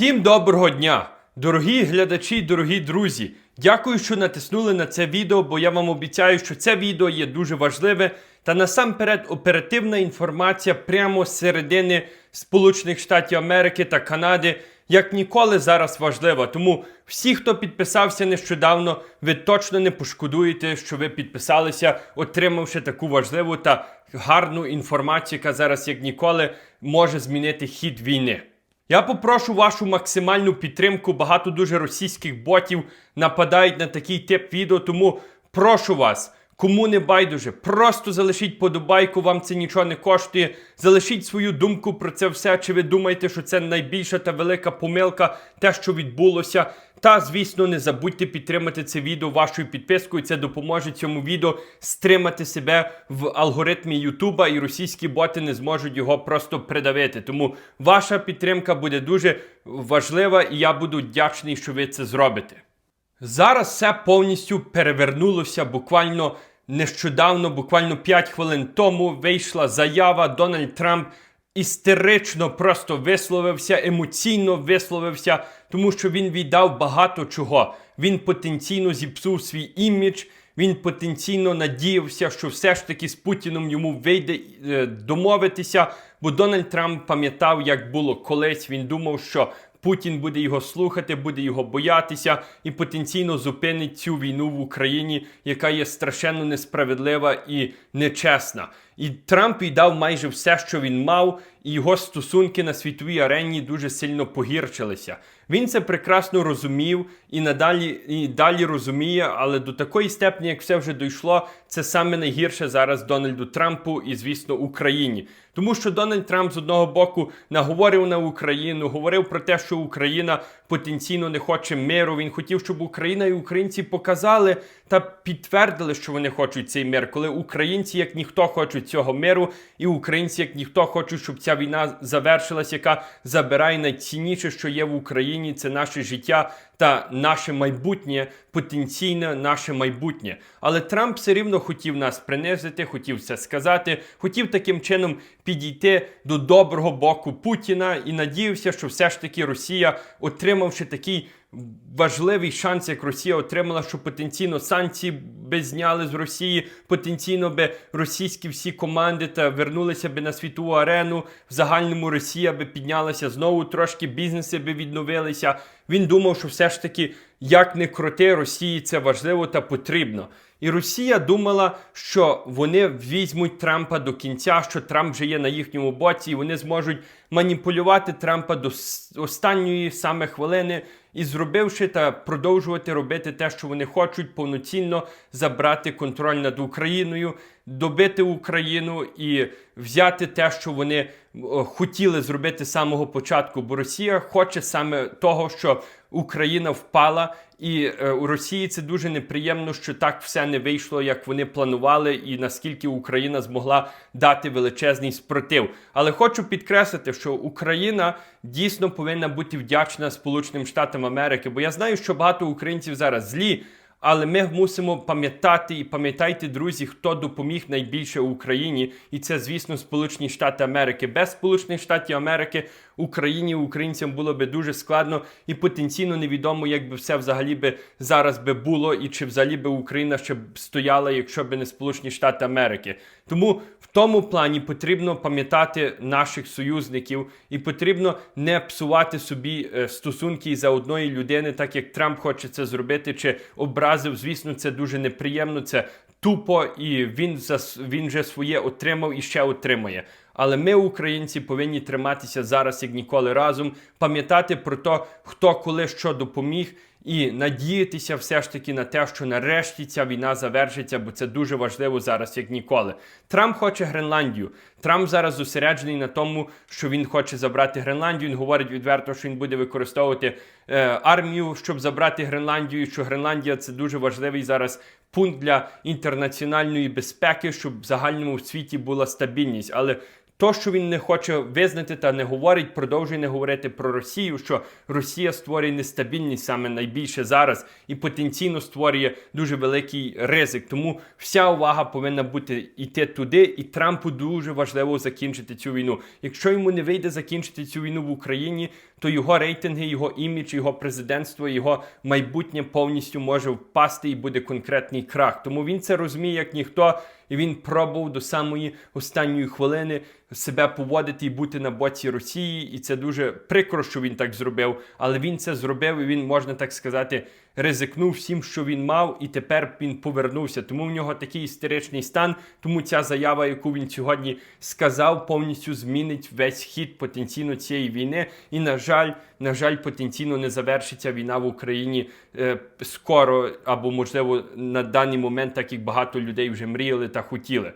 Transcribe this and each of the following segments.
Всім доброго дня! Дорогі глядачі, дорогі друзі! Дякую, що натиснули на це відео, бо я вам обіцяю, що це відео є дуже важливе та насамперед оперативна інформація прямо з середини Сполучених Штатів Америки та Канади, як ніколи зараз важлива. Тому всі, хто підписався нещодавно, ви точно не пошкодуєте, що ви підписалися, отримавши таку важливу та гарну інформацію, яка зараз як ніколи може змінити хід війни. Я попрошу вашу максимальну підтримку. Багато дуже російських ботів нападають на такий тип відео, тому прошу вас. Кому не байдуже, просто залишіть подобайку, вам це нічого не коштує. Залишіть свою думку про це все. Чи ви думаєте, що це найбільша та велика помилка, те, що відбулося? Та, звісно, не забудьте підтримати це відео вашою підпискою. Це допоможе цьому відео стримати себе в алгоритмі Ютуба, і російські боти не зможуть його просто придавити. Тому ваша підтримка буде дуже важлива, і я буду вдячний, що ви це зробите. Зараз все повністю перевернулося буквально нещодавно, буквально 5 хвилин тому вийшла заява Дональд Трамп. Істерично просто висловився, емоційно висловився, тому що він віддав багато чого. Він потенційно зіпсув свій імідж, він потенційно надіявся, що все ж таки з Путіном йому вийде е, домовитися. Бо Дональд Трамп пам'ятав, як було колись. Він думав, що Путін буде його слухати, буде його боятися і потенційно зупинить цю війну в Україні, яка є страшенно несправедлива і нечесна. І Трамп віддав майже все, що він мав, і його стосунки на світовій арені дуже сильно погіршилися. Він це прекрасно розумів і надалі і далі розуміє, але до такої степені, як все вже дійшло, це саме найгірше зараз Дональду Трампу і, звісно, Україні. Тому що Дональд Трамп з одного боку наговорив на Україну, говорив про те, що Україна потенційно не хоче миру. Він хотів, щоб Україна і українці показали та підтвердили, що вони хочуть цей мир, коли українці, як ніхто, хочуть цього миру, і українці, як ніхто, хочуть, щоб ця війна завершилась, яка забирає найцінніше, що є в Україні, це наше життя та наше майбутнє, потенційне наше майбутнє. Але Трамп все рівно хотів нас принизити, хотів це сказати, хотів таким чином підійти до доброго боку Путіна і надіявся, що все ж таки Росія, отримавши такий важливий шанс, як Росія отримала, що потенційно санкції би зняли з Росії, потенційно би російські всі команди та вернулися би на світову арену. В загальному Росія би піднялася знову трошки, бізнеси би відновилися. Він думав, що все ж таки, як не крути, Росії це важливо та потрібно. І Росія думала, що вони візьмуть Трампа до кінця, що Трамп вже є на їхньому боці, і вони зможуть маніпулювати Трампа до останньої саме хвилини і зробивши та продовжувати робити те, що вони хочуть, повноцінно забрати контроль над Україною, добити Україну і взяти те, що вони хотіли зробити з самого початку. Бо Росія хоче саме того, що Україна впала, і е, у Росії це дуже неприємно, що так все не вийшло, як вони планували, і наскільки Україна змогла дати величезний спротив. Але хочу підкреслити, що Україна дійсно повинна бути вдячна Сполученим Штатам Америки, бо я знаю, що багато українців зараз злі. Але ми мусимо пам'ятати і пам'ятайте, друзі, хто допоміг найбільше Україні, і це, звісно, Сполучені Штати Америки. Без Сполучених Штатів Америки Україні українцям було би дуже складно і потенційно невідомо, як би все взагалі би зараз би було, і чи взагалі би Україна ще б стояла, якщо б не Сполучені Штати Америки. Тому в тому плані потрібно пам'ятати наших союзників, і потрібно не псувати собі е, стосунки за одної людини, так як Трамп хоче це зробити, чи образив. Звісно, це дуже неприємно. Це тупо, і він за він вже своє отримав і ще отримає. Але ми, українці, повинні триматися зараз як ніколи разом, пам'ятати про те, хто коли що допоміг, і надіятися все ж таки на те, що нарешті ця війна завершиться, бо це дуже важливо зараз, як ніколи. Трамп хоче Гренландію. Трамп зараз зосереджений на тому, що він хоче забрати Гренландію. Він говорить відверто, що він буде використовувати е, армію, щоб забрати Гренландію. Що Гренландія це дуже важливий зараз пункт для інтернаціональної безпеки, щоб в загальному світі була стабільність. Але то, що він не хоче визнати та не говорить, продовжує не говорити про Росію, що Росія створює нестабільність саме найбільше зараз і потенційно створює дуже великий ризик. Тому вся увага повинна бути йти туди, і Трампу дуже важливо закінчити цю війну. Якщо йому не вийде закінчити цю війну в Україні, то його рейтинги, його імідж, його президентство, його майбутнє повністю може впасти і буде конкретний крах. Тому він це розуміє як ніхто, і він пробував до самої останньої хвилини себе поводити і бути на боці Росії. І це дуже прикро, що він так зробив. Але він це зробив, і він можна так сказати. Ризикнув всім, що він мав, і тепер він повернувся. Тому в нього такий істеричний стан. Тому ця заява, яку він сьогодні сказав, повністю змінить весь хід потенційно цієї війни. І на жаль, на жаль, потенційно не завершиться війна в Україні е, скоро або можливо на даний момент, так як багато людей вже мріяли та хотіли.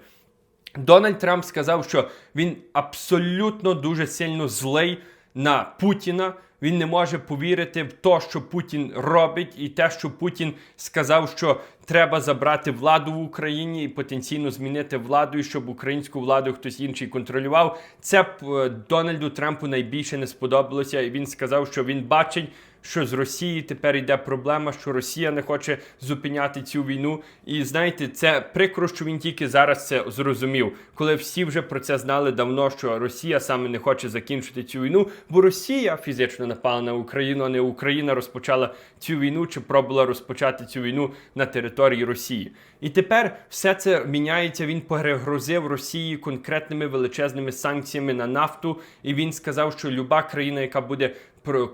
Дональд Трамп сказав, що він абсолютно дуже сильно злий на Путіна. Він не може повірити в те, що Путін робить, і те, що Путін сказав, що треба забрати владу в Україні і потенційно змінити владу, і щоб українську владу хтось інший контролював. Це е, Дональду Трампу найбільше не сподобалося. І він сказав, що він бачить. Що з Росії тепер йде проблема, що Росія не хоче зупиняти цю війну. І знаєте, це прикро, що він тільки зараз це зрозумів, коли всі вже про це знали давно, що Росія саме не хоче закінчити цю війну, бо Росія фізично напала на Україну, а не Україна розпочала цю війну чи пробувала розпочати цю війну на території Росії. І тепер все це міняється. Він перегрозив Росії конкретними величезними санкціями на нафту, і він сказав, що люба країна, яка буде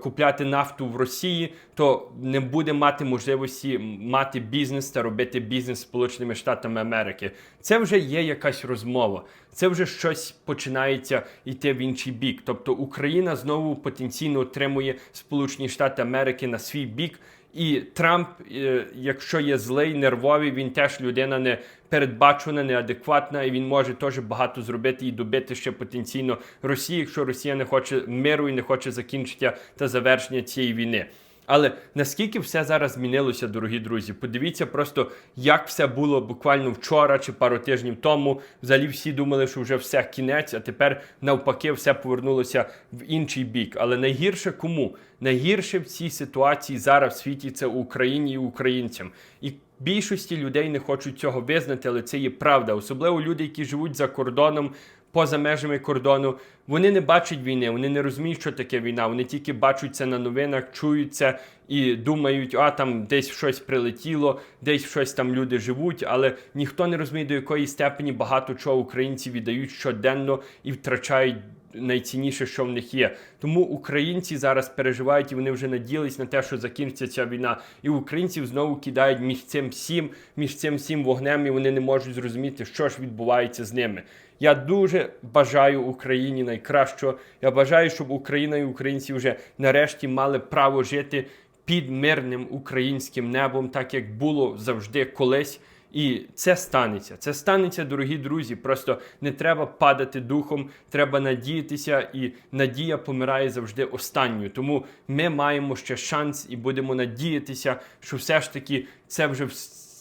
купляти нафту в Росії, то не буде мати можливості мати бізнес та робити бізнес з Сполученими Штатами Америки. Це вже є якась розмова. Це вже щось починається йти в інший бік. Тобто Україна знову потенційно отримує Сполучені Штати Америки на свій бік. І Трамп, е, якщо є злий, нервовий, він теж людина не передбачена, неадекватна, і він може теж багато зробити і добити ще потенційно Росії, якщо Росія не хоче миру і не хоче закінчення та завершення цієї війни. Але наскільки все зараз змінилося, дорогі друзі? Подивіться просто, як все було буквально вчора чи пару тижнів тому. Взагалі всі думали, що вже все кінець, а тепер навпаки все повернулося в інший бік. Але найгірше кому? Найгірше в цій ситуації зараз в світі це Україні і українцям. І більшості людей не хочуть цього визнати, але це є правда. Особливо люди, які живуть за кордоном. Поза межами кордону вони не бачать війни, вони не розуміють, що таке війна. Вони тільки бачать це на новинах, чують це і думають, а там десь щось прилетіло, десь щось там люди живуть. Але ніхто не розуміє, до якої степені багато чого українці віддають щоденно і втрачають найцінніше, що в них є. Тому українці зараз переживають і вони вже надіялись на те, що закінчиться ця війна. І українців знову кидають між цим всім, між цим всім вогнем, і вони не можуть зрозуміти, що ж відбувається з ними. Я дуже бажаю Україні найкращого. Я бажаю, щоб Україна і українці вже нарешті мали право жити під мирним українським небом, так як було завжди колись. І це станеться. Це станеться, дорогі друзі. Просто не треба падати духом, треба надіятися, і надія помирає завжди останньою. Тому ми маємо ще шанс і будемо надіятися, що все ж таки це вже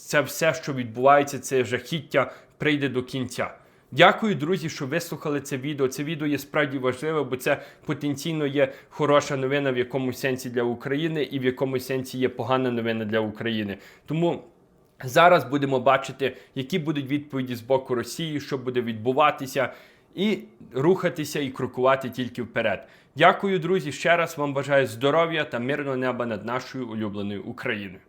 це все, що відбувається, це жахіття прийде до кінця. Дякую, друзі, що вислухали це відео. Це відео є справді важливе, бо це потенційно є хороша новина в якомусь сенсі для України, і в якомусь сенсі є погана новина для України. Тому. Зараз будемо бачити, які будуть відповіді з боку Росії, що буде відбуватися, і рухатися і крокувати тільки вперед. Дякую, друзі. Ще раз вам бажаю здоров'я та мирного неба над нашою улюбленою Україною.